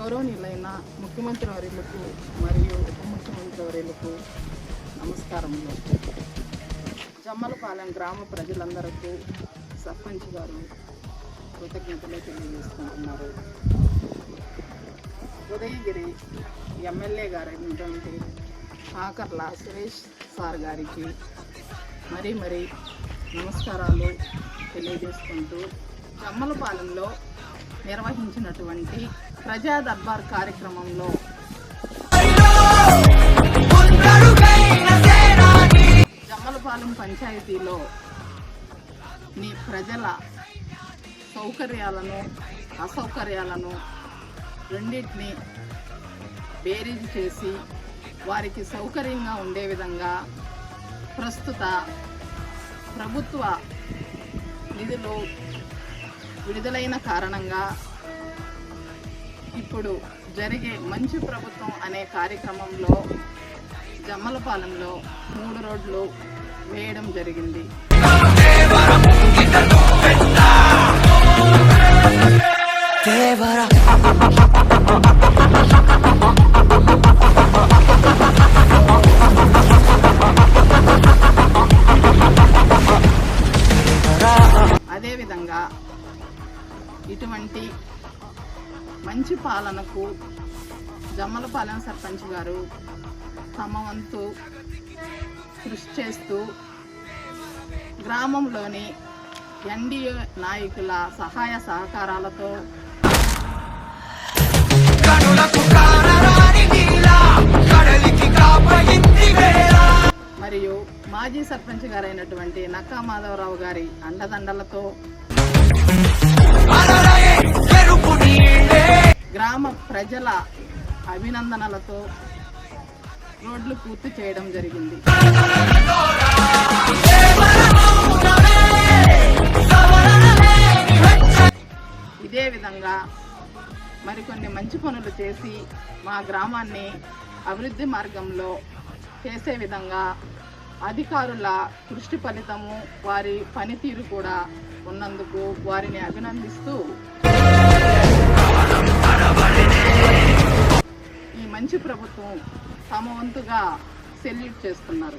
గౌరవనీయులైన ముఖ్యమంత్రి వర్యులకు మరియు ఉప ముఖ్యమంత్రి వర్యులకు నమస్కారములు. జమ్మలపాలెం గ్రామ ప్రజలందరికీ సర్పంచ్ గారు కృతజ్ఞతలు తెలియజేసుకుంటున్నారు. ఉదయగిరి ఎమ్మెల్యే గారు అయినటువంటి ఆకర్ల సురేష్ సార్ గారికి మరీ మరీ నమస్కారాలు తెలియజేసుకుంటూ జమ్మలపాలెంలో నిర్వహించినటువంటి ప్రజా దర్బార్ కార్యక్రమంలో జమ్మలపాలెం పంచాయతీలో నీ ప్రజల సౌకర్యాలను అసౌకర్యాలను రెండింటిని బేరీజ్ చేసి వారికి సౌకర్యంగా ఉండే విధంగా ప్రస్తుత ప్రభుత్వ నిధులు విడుదలైన కారణంగా ఇప్పుడు జరిగే మంచి ప్రభుత్వం అనే కార్యక్రమంలో జమ్మలపాలెంలో మూడు రోడ్లు వేయడం జరిగింది. దేవరా ఇటువంటి మంచి పాలనకు జమ్మలపాలెం సర్పంచ్ గారు తమ వంతు కృషి చేస్తూ గ్రామంలోని ఎన్డీఏ నాయకుల సహాయ సహకారాలతో మరియు మాజీ సర్పంచ్ గారైనటువంటి నక్కా మాధవరావు గారి అండదండలతో ప్రజల అభినందనలతో రోడ్లు పూర్తి చేయడం జరిగింది. ఇదే విధంగా మరికొన్ని మంచి పనులు చేసి మా గ్రామాన్ని అభివృద్ధి మార్గంలో చేసే విధంగా అధికారుల కృషి ఫలితము వారి పనితీరు కూడా ఉన్నందుకు వారిని అభినందిస్తూ మంచి ప్రభుత్వం తమ వంతుగా సెల్యూట్ చేస్తున్నారు.